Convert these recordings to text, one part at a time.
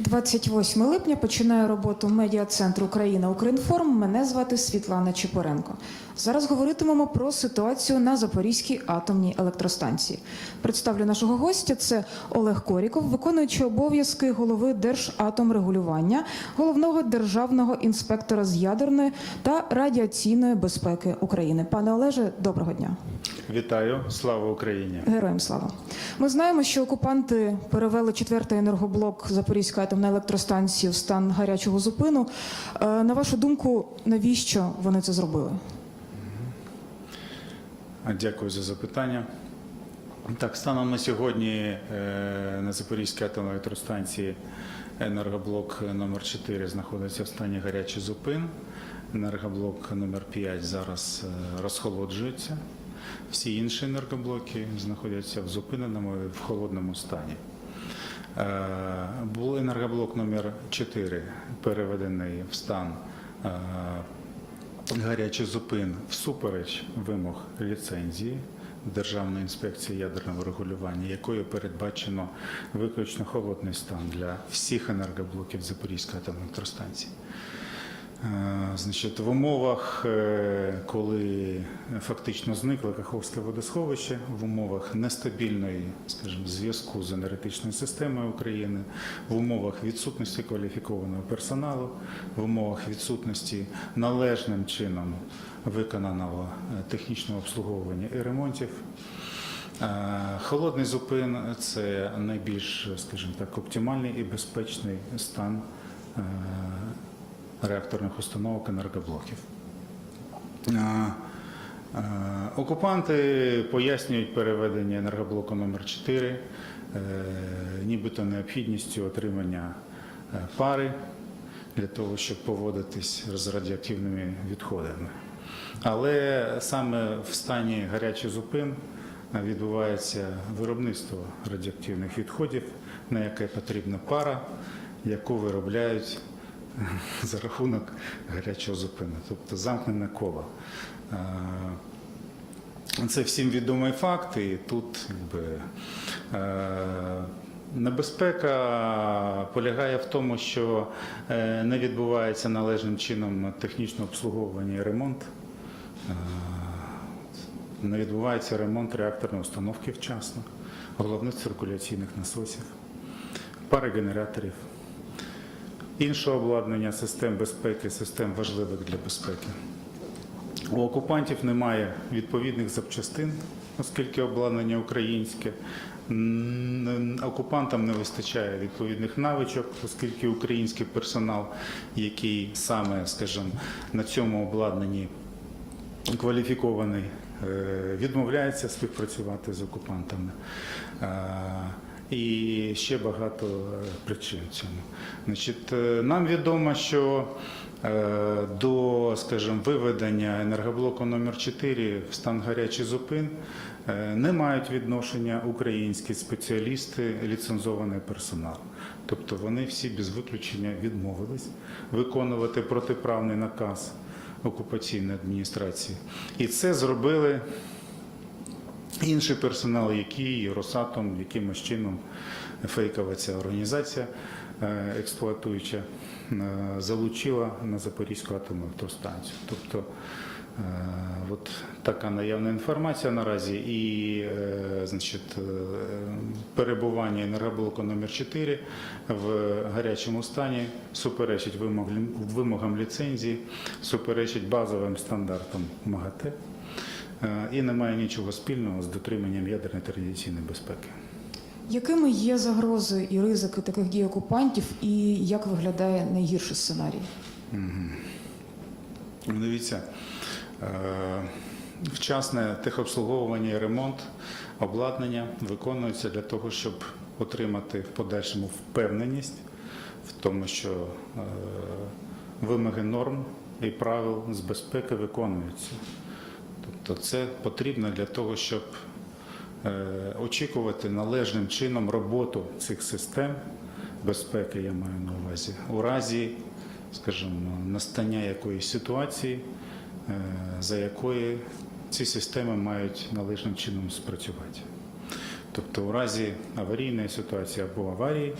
28 липня починає роботу медіа-центру Україна Укрінформ. Мене звати Світлана Чепоренко. Зараз говоритимемо про ситуацію на Запорізькій атомній електростанції. Представлю нашого гостя. Це Олег Коріков, виконуючий обов'язки голови Держатомрегулювання, головного державного інспектора з ядерної та радіаційної безпеки України. Пане Олеже, доброго дня. Вітаю, слава Україні! Героям слава. Ми знаємо, що окупанти перевели четвертий енергоблок Запорізької атомної електростанції в стан гарячого зупину. Е, На вашу думку, навіщо вони це зробили? Дякую за запитання. Так, станом на сьогодні е, на Запорізькій атомній електростанції енергоблок номер 4 знаходиться в стані гарячий зупин. Енергоблок номер 5 зараз е, розхолоджується. Всі інші енергоблоки знаходяться в зупиненому і в холодному стані. Е, Був енергоблок номер 4 переведений в стан е, гарячий зупин всупереч вимог ліцензії Державної інспекції ядерного регулювання, якою передбачено виключно холодний стан для всіх енергоблоків Запорізької атомної електростанції. Е, Значить, в умовах, е, коли фактично зникло Каховське водосховище, в умовах нестабільної, скажімо, зв'язку з енергетичною системою України, в умовах відсутності кваліфікованого персоналу, в умовах відсутності належним чином виконаного е, технічного обслуговування і ремонтів. Холодний зупин це найбільш, скажімо так, оптимальний і безпечний стан реакторних установок енергоблоків. Окупанти пояснюють переведення енергоблоку номер 4 е, нібито необхідністю отримання е, пари для того, щоб поводитись з радіоактивними відходами. Але саме в стані гарячий зупин е, відбувається виробництво радіоактивних відходів, на яке потрібна пара, яку виробляють за рахунок гарячого зупину, тобто замкнене коло. Е, Це всім відомий факт, і тут якби, е, небезпека полягає в тому, що е, не відбувається належним чином технічне обслуговування і ремонт. Не відбувається ремонт реакторної установки вчасно, головних циркуляційних насосів, пари генераторів, іншого обладнання систем безпеки, систем важливих для безпеки. У окупантів немає відповідних запчастин, оскільки обладнання українське. Окупантам не вистачає відповідних навичок, оскільки український персонал, який саме, скажімо, на цьому обладнанні кваліфікований, е, відмовляється співпрацювати з окупантами. І ще багато е, причин цьому. Значить, е, нам відомо, що е, до, скажімо, виведення енергоблоку номер 4 в стан гарячий зупин не мають відношення українські спеціалісти, ліцензований персонал. Тобто вони всі без виключення відмовились виконувати протиправний наказ окупаційної адміністрації. І це зробили інший персонал, який Росатом якимось чином фейкова ця організація е, експлуатуюча е, залучила на Запорізьку атомну електростанцію. Тобто е, от така наявна інформація наразі і значить, перебування енергоблоку номер 4 в гарячому стані суперечить вимог- вимогам ліцензії, суперечить базовим стандартам МАГАТЕ і не має нічого спільного з дотриманням ядерної та радіаційної безпеки. Якими є загрози і ризики таких дій окупантів, і як виглядає найгірший сценарій? Дивіться, е, вчасне техобслуговування і ремонт обладнання виконується для того, щоб отримати в подальшому впевненість в тому, що е, вимоги норм і правил з безпеки виконуються. Тобто це потрібно для того, щоб е, очікувати належним чином роботу цих систем безпеки, я маю на увазі, у разі, скажімо, настання якоїсь ситуації, е, за якої ці системи мають належним чином спрацювати. Тобто, у разі аварійної ситуації або аварії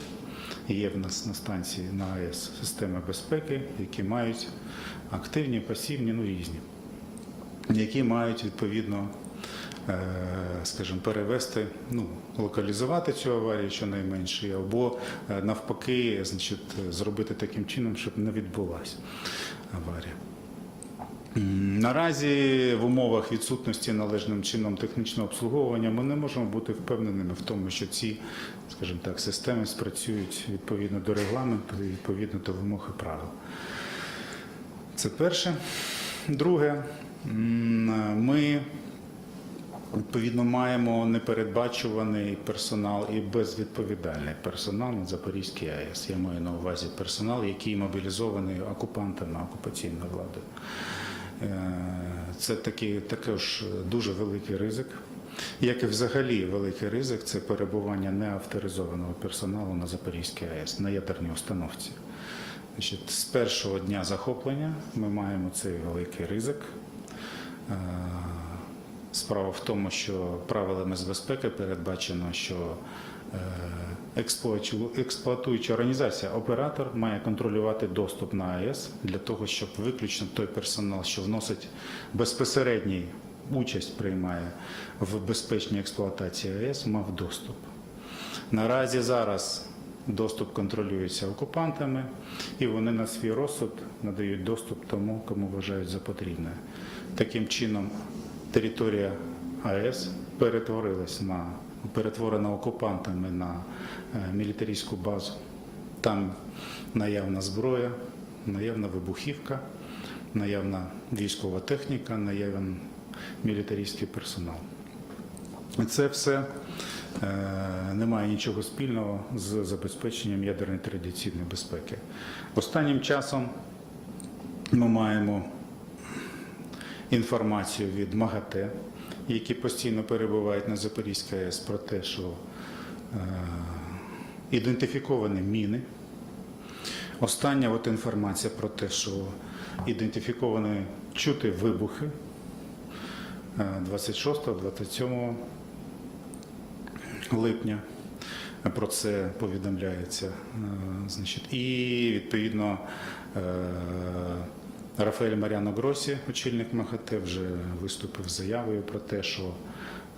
є в нас на станції на АЕС системи безпеки, які мають активні, пасивні, ну різні, які мають відповідно, е, скажімо, перевести, ну, локалізувати цю аварію щонайменше, або е, навпаки, значить, зробити таким чином, щоб не відбулася аварія. Наразі в умовах відсутності належним чином технічного обслуговування ми не можемо бути впевненими в тому, що ці, скажімо так, системи спрацюють відповідно до регламенту і відповідно до вимог і правил. Це перше. Друге, ми відповідно маємо непередбачуваний персонал і безвідповідальний персонал на Запорізькій АЕС. Я маю на увазі персонал, який мобілізований окупантами окупаційною владою. Е, Це такий також дуже великий ризик. Як і взагалі великий ризик це перебування неавторизованого персоналу на Запорізькій АЕС на ядерній установці. Значить, з першого дня захоплення ми маємо цей великий ризик. Е, Справа в тому, що правилами з безпеки передбачено, що е, експлуату- експлуатуюча організація, оператор має контролювати доступ на АЕС для того, щоб виключно той персонал, що вносить безпосередній участь, приймає в безпечній експлуатації АЕС, мав доступ. Наразі зараз доступ контролюється окупантами, і вони на свій розсуд надають доступ тому, кому вважають за потрібне. Таким чином, територія АЕС перетворилась на перетворена окупантами на е, мілітарійську базу. Там наявна зброя, наявна вибухівка, наявна військова техніка, наявний мілітарійський персонал. І Це все е, не має нічого спільного з забезпеченням ядерної традиційної безпеки. Останнім часом ми маємо інформацію від МАГАТЕ, які постійно перебувають на Запорізькій АЕС про те, що е, ідентифіковані міни. Остання от інформація про те, що ідентифіковані чути вибухи е, 26-27 липня. Про це повідомляється. Е, Значить, і відповідно е, Рафаель Маріано Гросі, очільник МАГАТЕ, вже виступив з заявою про те, що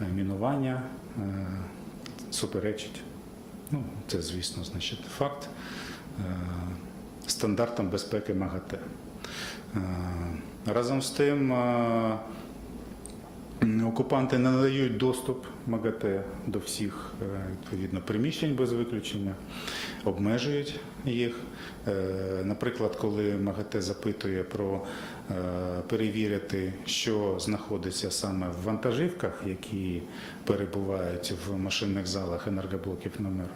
е, мінування е, суперечить. Ну, це, звісно, значить, факт е, стандартам безпеки МАГАТЕ. Разом з тим, Окупанти не надають доступ МАГАТЕ до всіх відповідно приміщень без виключення, обмежують їх. Е, Наприклад, коли МАГАТЕ запитує про е, перевірити, що знаходиться саме в вантажівках, які перебувають в машинних залах енергоблоків номер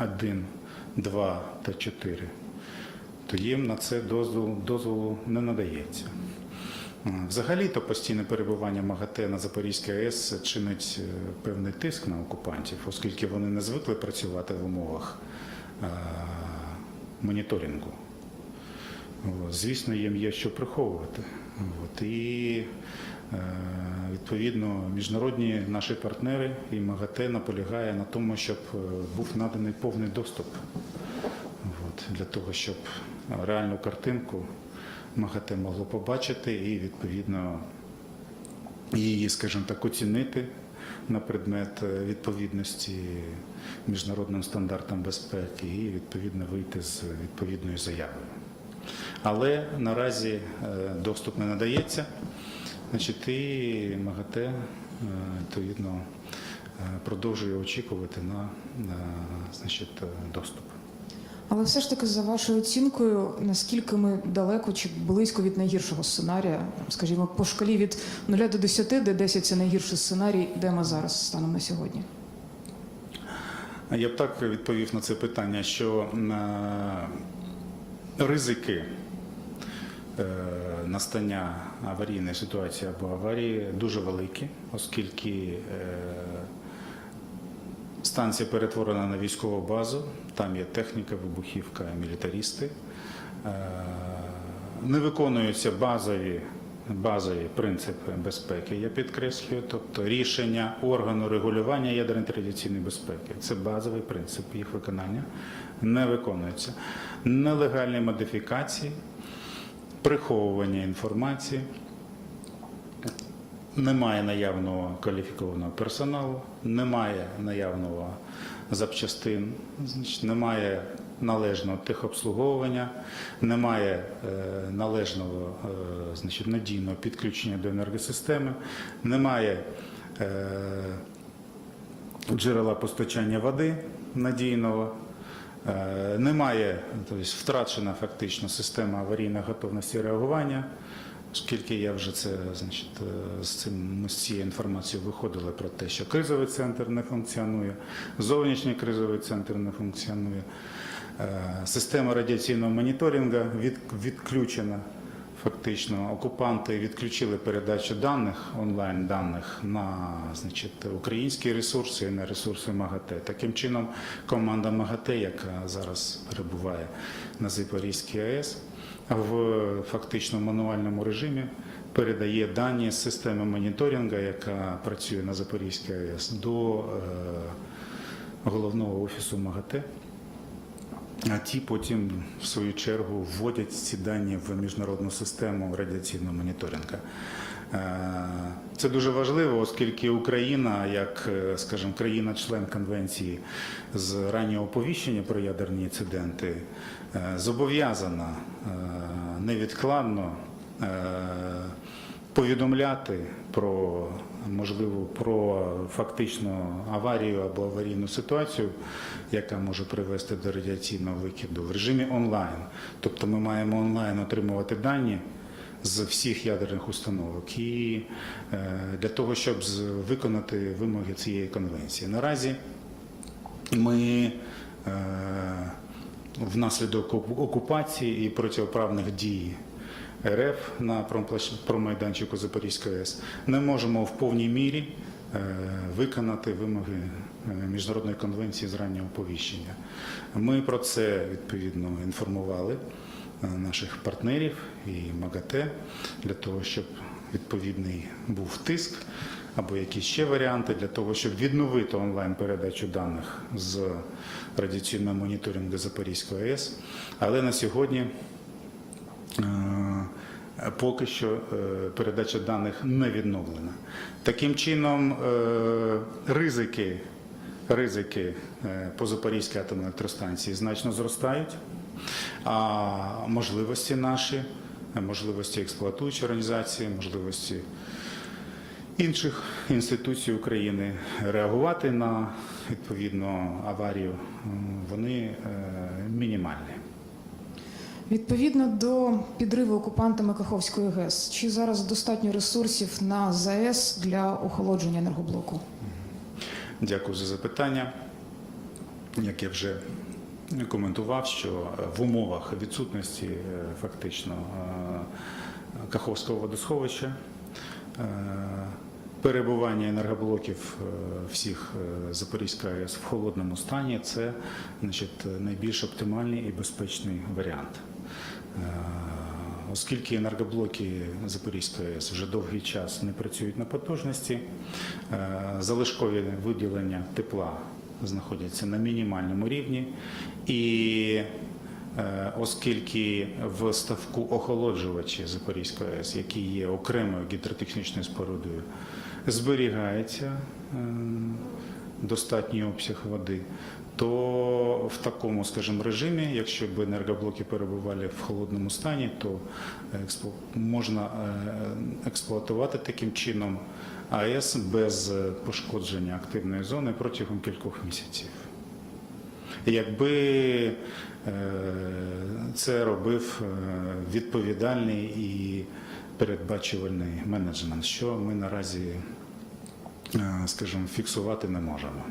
1, 2 та 4, то їм на це дозволу, дозволу не надається. Взагалі-то постійне перебування МАГАТЕ на Запорізькій АЕС чинить е, певний тиск на окупантів, оскільки вони не звикли працювати в умовах е, моніторингу. Звісно, їм є що приховувати. І е, відповідно міжнародні наші партнери і МАГАТЕ наполягає на тому, щоб е, був наданий повний доступ для того, щоб реальну картинку МАГАТЕ могло побачити і відповідно її, скажімо так, оцінити на предмет е, відповідності міжнародним стандартам безпеки і відповідно вийти з відповідною заявою. Але наразі е, доступ не надається, значить, і МАГАТЕ е, відповідно продовжує очікувати на, на значить, доступ. Але все ж таки, за вашою оцінкою, наскільки ми далеко чи близько від найгіршого сценарія, скажімо, по шкалі від 0 до 10, де 10 це найгірший сценарій, де ми зараз станом на сьогодні? Я б так відповів на це питання, що е, ризики е, настання аварійної ситуації або аварії дуже великі, оскільки е, станція перетворена на військову базу, там є техніка, вибухівка, мілітарісти. Е, Не виконуються базові базові принципи безпеки. Я підкреслюю, тобто рішення органу регулювання ядерної традиційної безпеки. Це базовий принцип їх виконання. Не виконується. Нелегальні модифікації, приховування інформації. Немає наявного кваліфікованого персоналу, немає наявного запчастин, немає належного техобслуговування, немає е, належного е, значить, надійного підключення до енергосистеми, немає е, джерела постачання води надійного. Немає, тобто втрачена фактично система аварійної готовності реагування, оскільки я вже це, значить, е, з цим ми з цією інформацією виходили про те, що кризовий центр не функціонує, зовнішній кризовий центр не функціонує, е, система радіаційного моніторингу від, відключена. Фактично окупанти відключили передачу даних онлайн даних на значить, українські ресурси і на ресурси МАГАТЕ. Таким чином, команда МАГАТЕ, яка зараз перебуває на Запорізькій АЕС, в фактично мануальному режимі передає дані з системи моніторингу, яка працює на Запорізькій АЕС, до е, головного офісу МАГАТЕ. А ті потім, в свою чергу, вводять ці дані в міжнародну систему радіаційного моніторингу. Е, Це дуже важливо, оскільки Україна, як, е, скажімо, країна-член конвенції з раннього оповіщення про ядерні інциденти, зобов'язана е, невідкладно е, повідомляти про можливо про фактичну аварію або аварійну ситуацію, яка може привести до радіаційного викиду в режимі онлайн. Тобто ми маємо онлайн отримувати дані з всіх ядерних установок і е, для того, щоб виконати вимоги цієї конвенції. Наразі ми е, внаслідок окупації і протиправних дій РФ на промайданчику Запорізької АЕС не можемо в повній мірі е, виконати вимоги е, міжнародної конвенції з раннього оповіщення. Ми про це відповідно інформували е, наших партнерів і МАГАТЕ для того, щоб відповідний був тиск або якісь ще варіанти для того, щоб відновити онлайн передачу даних з радіаційного моніторингу Запорізької АЕС. Але на сьогодні е, поки що е, передача даних не відновлена. Таким чином, е, ризики, ризики по Запорізькій атомній електростанції значно зростають, а можливості наші, можливості експлуатуючої організації, можливості інших інституцій України реагувати на відповідну аварію, вони е, мінімальні. Відповідно до підриву окупантами Каховської ГЕС, чи зараз достатньо ресурсів на ЗАЕС для охолодження енергоблоку? Дякую за запитання. Як я вже коментував, що в умовах відсутності е, фактично е, Каховського водосховища перебування енергоблоків е, всіх е, Запорізької АЕС в холодному стані це значить, найбільш оптимальний і безпечний варіант. Е, Оскільки енергоблоки Запорізької АЕС вже довгий час не працюють на потужності, залишкові виділення тепла знаходяться на мінімальному рівні, і оскільки в ставку охолоджувачі Запорізької АЕС, які є окремою гідротехнічною спорудою, зберігається е, достатній обсяг води, то в такому, скажімо, режимі, якщо б енергоблоки перебували в холодному стані, то можна е, експлуатувати таким чином АЕС без е, пошкодження активної зони протягом кількох місяців. Якби е, це робив е, відповідальний і передбачувальний менеджмент, що ми наразі, е, скажімо, фіксувати не можемо.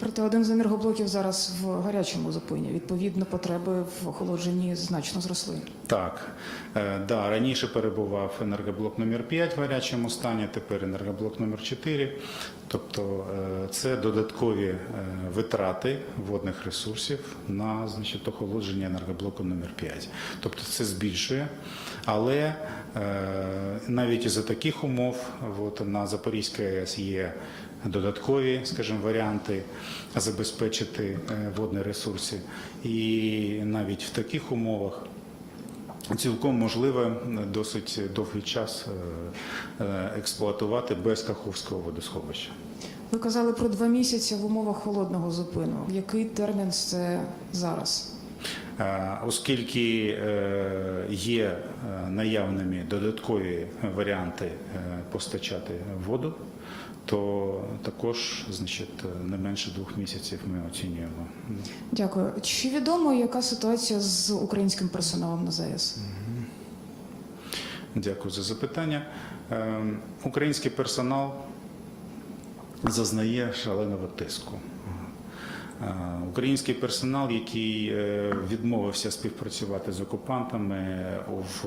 Проте один з енергоблоків зараз в гарячому зупині. Відповідно, потреби в охолодженні значно зросли. Так, е, да, раніше перебував енергоблок номер 5 в гарячому стані, тепер енергоблок номер 4. Тобто е, це додаткові е, витрати водних ресурсів на значить, охолодження енергоблоку номер 5. Тобто це збільшує, але Е, Навіть із-за таких умов от, на Запорізькій АЕС є додаткові, скажімо, варіанти забезпечити е, водні ресурси. І навіть в таких умовах цілком можливо досить довгий час е, експлуатувати без Каховського водосховища. Ви казали про два місяці в умовах холодного зупину. Який термін це зараз? Е, Оскільки е, є е, наявними додаткові варіанти постачати воду, то також значить, не менше двох місяців ми оцінюємо. Дякую. Чи відомо, яка ситуація з українським персоналом на ЗАЕС? Дякую за запитання. Український персонал зазнає шаленого тиску. Е, Український персонал, який е, відмовився співпрацювати з окупантами, в,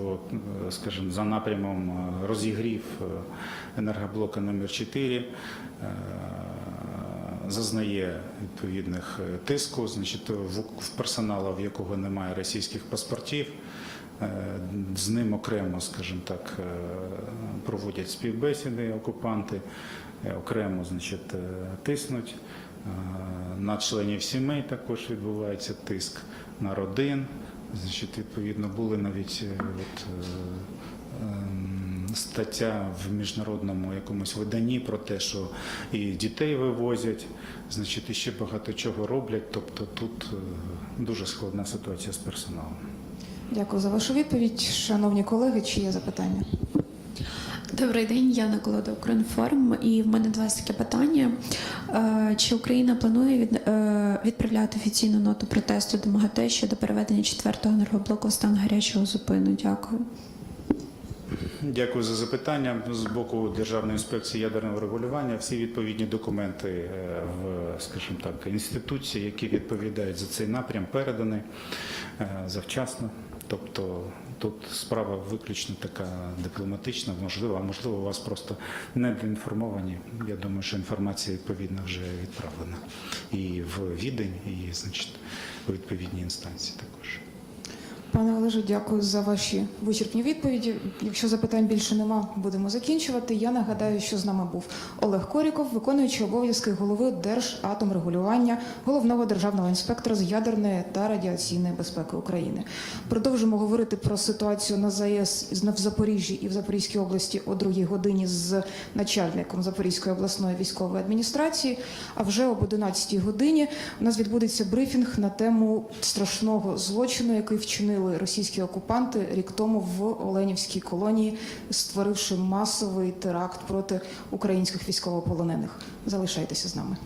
е, скажімо, за напрямом е, розігрів е, енергоблока номер 4 е, зазнає відповідних е, тиску, значить, в, персоналу, в якого немає російських паспортів. Е, З ним окремо, скажімо так, е, проводять співбесіди окупанти, е, окремо значить, е, тиснуть. Е, На членів сімей також відбувається тиск на родин. Значить, відповідно, були навіть е, от, е, ем, стаття в міжнародному якомусь виданні про те, що і дітей вивозять, значить, і ще багато чого роблять. Тобто тут дуже складна ситуація з персоналом. Дякую за вашу відповідь. Шановні колеги, чи є запитання? Добрий день, я Колода Укрінформ, і в мене два таке питання. Е, Чи Україна планує від, е, відправляти офіційну ноту протесту до МАГАТЕ щодо переведення четвертого енергоблоку в стан гарячого зупину? Дякую. Дякую за запитання. З боку Державної інспекції ядерного регулювання всі відповідні документи е, в, скажімо так, інституції, які відповідають за цей напрям, передані завчасно. Тобто тут справа виключно така дипломатична, можливо, а можливо, у вас просто не доінформовані. Я думаю, що інформація відповідно вже відправлена і в відень, і значить у відповідні інстанції також. Пане Олеже, дякую за ваші вичерпні відповіді. Якщо запитань більше нема, будемо закінчувати. Я нагадаю, що з нами був Олег Коріков, виконуючий обов'язки голови Держатомрегулювання, головного державного інспектора з ядерної та радіаційної безпеки України. Продовжимо говорити про ситуацію на ЗАЕС в Запоріжжі і в Запорізькій області о другій годині з начальником Запорізької обласної військової адміністрації. А вже об 11 годині у нас відбудеться брифінг на тему страшного злочину, який вчинили російські окупанти рік тому в Оленівській колонії, створивши масовий теракт проти українських військовополонених. Залишайтеся з нами.